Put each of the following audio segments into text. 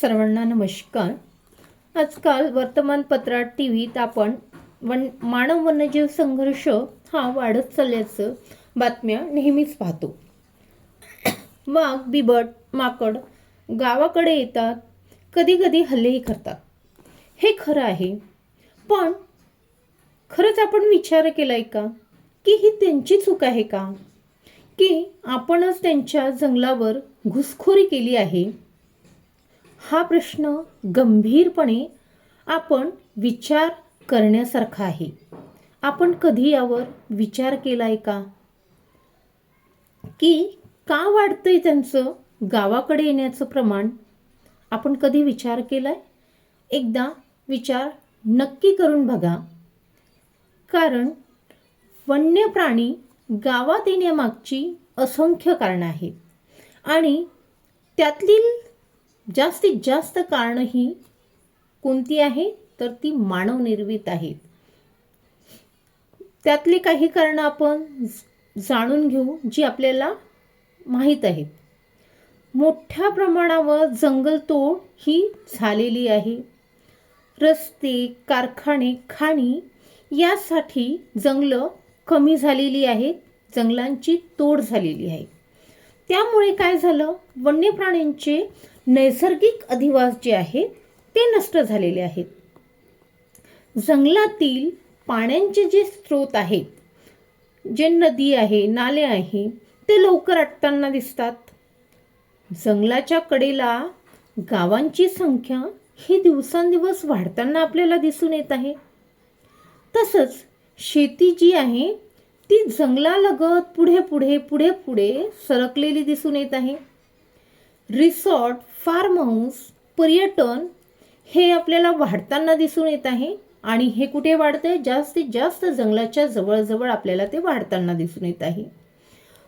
सर्वांना नमस्कार. आजकाल वर्तमानपत्रात टी व्हीत आपण वन मानव वन्यजीव संघर्ष हा वाढत चालल्याचं बातम्या नेहमीच पाहतो. वाघ बिबट माकड गावाकडे येतात कधी कधी हल्लेही करतात. हे खरं आहे. पण खरंच आपण विचार केलाय का? की ही त्यांची चूक आहे का? की आपणच त्यांच्या जंगलावर घुसखोरी केली आहे? हा प्रश्न गंभीरपणे आपण विचार करण्यासारखा आहे. आपण कधी यावर विचार केला आहे का? की का वाढतंय त्यांचं गावाकडे येण्याचं प्रमाण? आपण कधी विचार केला आहे एकदा विचार नक्की करून बघा. कारण वन्य प्राणी गावात येण्यामागची असंख्य कारणं आहेत. आणि त्यातील जास्तीत जास्त कारणं ही कोणती आहे तर ती मानवनिर्मित आहेत. त्यातली काही कारणं आपण जाणून घेऊ जी आपल्याला माहीत आहेत. मोठ्या प्रमाणावर जंगलतोड ही झालेली आहे. रस्ते कारखाने खाणी यासाठी जंगलं कमी झालेली आहेत जंगलांची तोड झालेली आहे. त्यामुळे काय झालं? वन्य प्राण्यांचे नैसर्गिक अधिवास जे आहेत ते नष्ट झालेले आहेत. जंगलातील पाण्याचे जे स्रोत आहेत जे नदी आहे नाले आहे ते लवकर आटताना दिसतात. जंगलाच्या कडेला गावांची संख्या ही दिवसांदिवस वाढताना आपल्याला दिसून येत आहे. तसंच शेती जी आहे ती जंगलालगत पुढे पुढे पुढे पुढे सरकलेली दिसून येत आहे. रिसॉर्ट फार्म हाऊस पर्यटन हे आपल्याला वाढताना दिसून येत आहे आणि हे कुठे वाढतंय? जास्तीत जास्त जंगलाच्या जवळजवळ आपल्याला ते वाढताना दिसून येत आहे.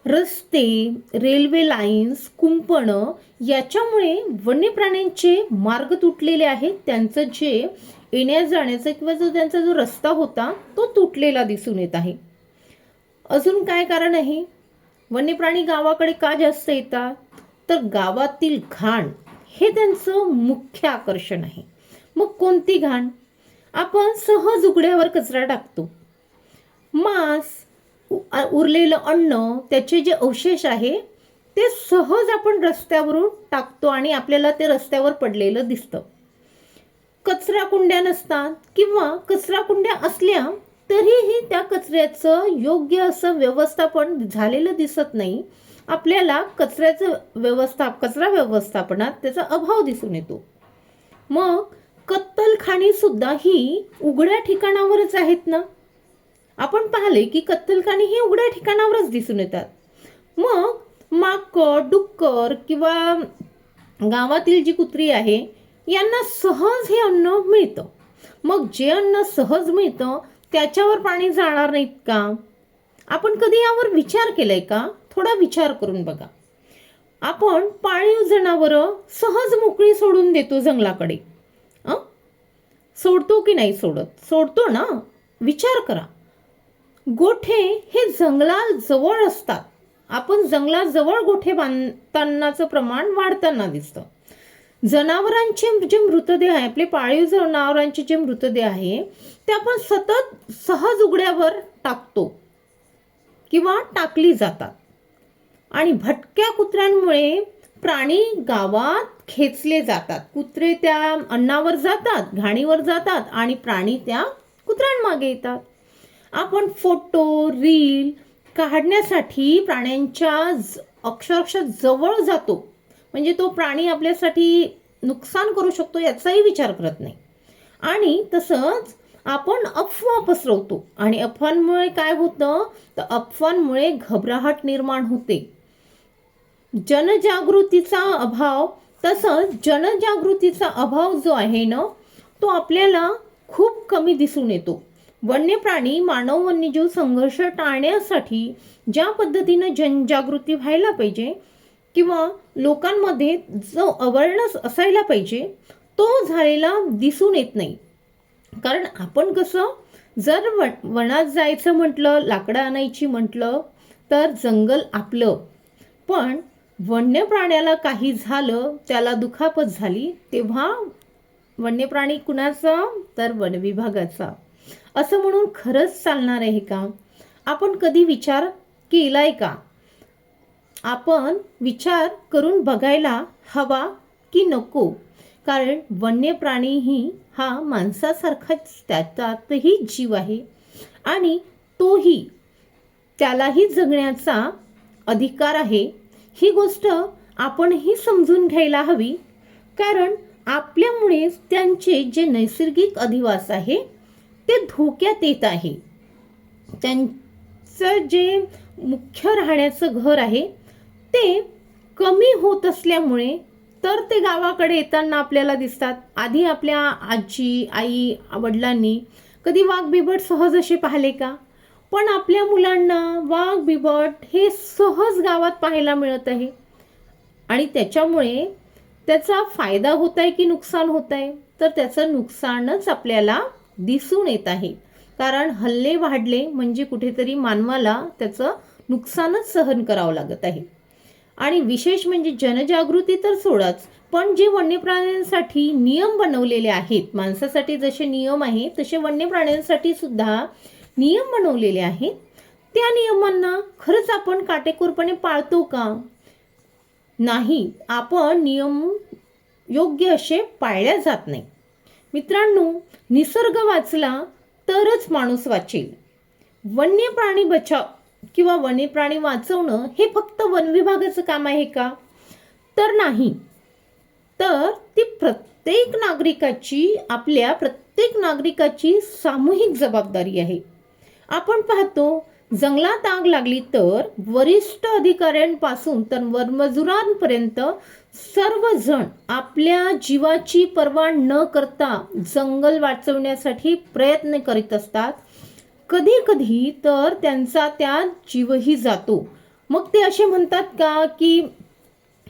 रस्ते रेल्वे लाईन्स कुंपणं याच्यामुळे वन्य प्राण्यांचे मार्ग तुटलेले आहेत. त्यांचं जे येण्या जाण्याचा किंवा जो त्यांचा जो रस्ता होता तो तुटलेला दिसून येत आहे. अजून काय कारण आहे? वन्य प्राणी गावाकडे का जास्त येतात? तर गावातील घाण हे त्यांचं मुख्य आकर्षण आहे. मग कोणती घाण? आपण सहज उघड्यावर कचरा टाकतो. मांस उरलेलं अन्न त्याचे जे अवशेष आहे ते सहज आपण रस्त्यावरून टाकतो आणि आपल्याला ते रस्त्यावर पडलेलं दिसतं. कचरा कुंड्या नसतात किंवा कचरा कुंड्या असल्या तरीही त्या कचऱ्याचं योग्य असं व्यवस्थापन झालेलं दिसत नाही. आपल्याला कचऱ्याचं व्यवस्था कचरा व्यवस्थापनात त्याचा अभाव दिसून येतो. मग कत्तलखाणी सुद्धा ही उघड्या ठिकाणावरच आहेत ना? आपण पाहिले की कत्तलखाणी ही उघड्या ठिकाणावरच दिसून येतात. मग माकड डुक्कर किंवा गावातील जी कुत्री आहे यांना सहज हे अन्न मिळतं. मग जे अन्न सहज मिळतं त्याच्यावर पाणी जाणार नाहीत का? आपण कधी यावर विचार केलाय का? थोडा विचार करून बघा. आपण पाळीव जनावरं सहज मोकळी सोडून देतो जंगलाकडे. अं? सोडतो की नाही सोडत? सोडतो ना? विचार करा. गोठे हे जंगलाजवळ असतात. आपण जंगलाजवळ गोठे बांधतानाचं प्रमाण वाढताना दिसतं. जनावरांचे जे मृतदेह आहे आपले पाळीव जनावरांचे जे मृतदेह आहे ते आपण सतत सहज उघड्यावर टाकतो किंवा टाकली जातात. आणि भटक्या कुत्र्यांमुळे प्राणी गावात खेचले जातात. कुत्रे त्या अन्नावर जातात घाणीवर जातात आणि प्राणी त्या कुत्र्यांमागे येतात. आपण फोटो रील काढण्यासाठी प्राण्यांच्या ज- अक्षरशः जवळ जातो. म्हणजे तो प्राणी आपल्यासाठी नुकसान करू शकतो याचाही विचार करत नाही. आणि तसंच आपण अफवा पसरवतो. आणि अफवांमुळे काय होतं? तर अफवांमुळे घबराहट निर्माण होते. जनजागृतीचा अभाव तसंच जनजागृतीचा अभाव जो आहे ना तो आपल्याला खूप कमी दिसून येतो. वन्य प्राणी मानव वन्यजीव संघर्ष टाळण्यासाठी ज्या पद्धतीनं जनजागृती व्हायला पाहिजे किंवा लोकांमध्ये जो अवेअरनेस असायला पाहिजे तो झालेला दिसून येत नाही. कारण आपण कसं जर वन वनात जायचं म्हटलं लाकडं आणायची म्हटलं तर जंगल आपलं. पण वन्य प्राण्याला काही झालं त्याला दुखापत झाली तेव्हा वन्य प्राणी कुणाचा? तर वन विभागाचा. असं म्हणून खरंच चालणार आहे का? आपण कधी विचार केलाय का? आपण विचार करून बघायला हवा की नको. कारण वन्य प्राणीही हा माणसासारखाच त्याच्यातही जीव आहे. आणि तोही त्यालाही जगण्याचा अधिकार आहे. ही गोष्ट आपणही समजून घ्यायला हवी. कारण आपल्यामुळेच त्यांचे जे नैसर्गिक अधिवास आहे ते धोक्यात येत आहे. त्यांचं जे मुख्य राहण्याचं घर आहे ते कमी होत असल्यामुळे तर ते गावाकडे येताना आपल्याला दिसतात. आधी आपल्या आजी आई वडिलांनी कधी वाघबिबट सहज असे पाहिले का? पण आपल्या मुलांना वाघ बिबट हे सहज गावात पाहायला मिळत आहे. आणि त्याच्यामुळे त्याचा फायदा होत आहे की नुकसान होत आहे तर त्याचं नुकसानच आपल्याला दिसून येत आहे. कारण हल्ले वाढले म्हणजे कुठेतरी मानवाला त्याचं नुकसानच सहन करावं लागत आहे. आणि विशेष म्हणजे जनजागृती तर सोडाच पण जे वन्य प्राण्यांसाठी नियम बनवलेले आहेत माणसासाठी जसे नियम आहेत तसे वन्य प्राण्यांसाठी सुद्धा नियम बनवलेले आहेत. त्या नियमांना खरंच आपण काटेकोरपणे पाळतो का? नाही आपण नियम योग्य असे पाळल्या जात नाही. मित्रांनो निसर्ग वाचला तरच माणूस वाचेल. वन्य प्राणी बचाव किंवा वन्य प्राणी वाचवणं हे फक्त वन विभागाचं काम आहे का? तर नाही. तर ती प्रत्येक नागरिकाची आपल्या प्रत्येक नागरिकाची सामूहिक जबाबदारी आहे. आपण पाहतो जंगलात आग लागली तर वरिष्ठ अधिकाऱ्यांपासून तर वनमजुरांपर्यंत सर्वजण आपल्या जीवाची पर्वा न करता जंगल वाचवण्यासाठी प्रयत्न करीत असतात. कधी कधी तर त्यांचा त्या जीवही जातो. मग ते असे म्हणतात का की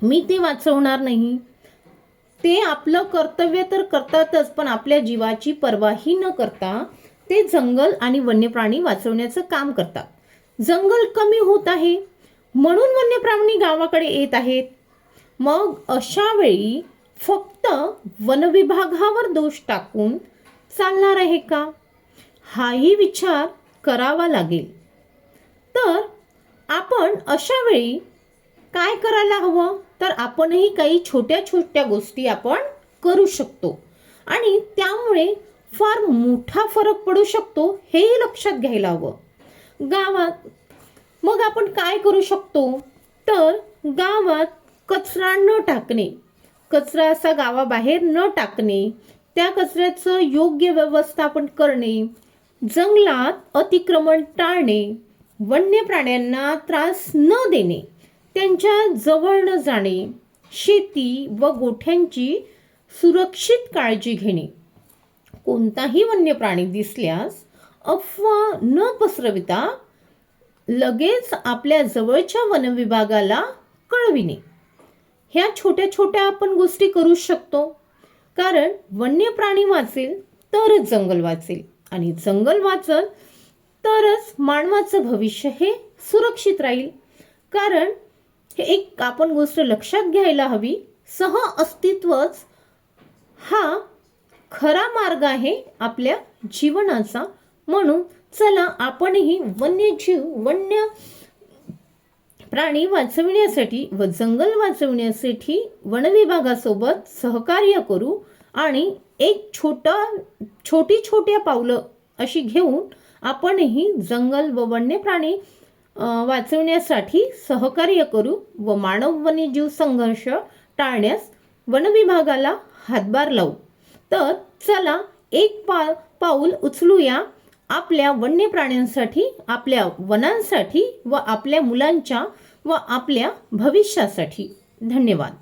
मी ते वाचवणार नाही? ते आपलं कर्तव्य तर करतातच पण आपल्या जीवाची पर्वाही न करता ते जंगल आणि वन्य प्राणी वाचवण्याचं काम करतात. जंगल कमी होत आहे म्हणून वन्यप्राणी गावाकडे येत आहेत. मग अशा वेळी फक्त वनविभागावर दोष टाकून चालणार आहे का? हाही विचार करावा लागेल. तर आपण अशा वेळी काय करायला हवं? तर आपणही काही छोट्या छोट्या गोष्टी आपण करू शकतो. आणि त्यामुळे फार मोठा फरक पडू शकतो हेही लक्षात घ्यायला हवं. गावात मग आपण काय करू शकतो? तर गावात कचरा न टाकणे कचरा असा गावाबाहेर न टाकणे त्या कचऱ्याचं योग्य व्यवस्थापन करणे जंगलात अतिक्रमण टाळणे वन्य प्राण्यांना त्रास न देणे त्यांच्या जवळ न जाणे शेती व गोठ्यांची सुरक्षित काळजी घेणे. कोणताही वन्य प्राणी दिसल्यास अफवा न पसरविता लगेच आपल्या जवळच्या वनविभागाला कळविणे. ह्या छोट्या छोट्या आपण गोष्टी करू शकतो. कारण वन्य प्राणी वाचेल तरच जंगल वाचेल. आणि जंगल वाचल तरच मानवाचं भविष्य हे सुरक्षित राहील. कारण हे एक आपण गोष्ट लक्षात घ्यायला हवी सह अस्तित्वच हा खरा मार्ग आहे आपल्या जीवनाचा. म्हणून चला आपणही वन्यजीव वन्य प्राणी वाचविण्यासाठी व जंगल वाचविण्यासाठी वनविभागासोबत सहकार्य करू आणि एक छोटा छोटी छोट्या पावलं अशी घेऊन आपणही जंगल व वन्य प्राणी वाचवण्यासाठी सहकार्य करू व मानव वन्यजीव संघर्ष टाळण्यास वनविभागाला हातभार लावू. तर चला एक पा पाऊल उचलूया आपल्या वन्य प्राण्यांसाठी आपल्या वनांसाठी व आपल्या मुलांच्या व आपल्या भविष्यासाठी. धन्यवाद.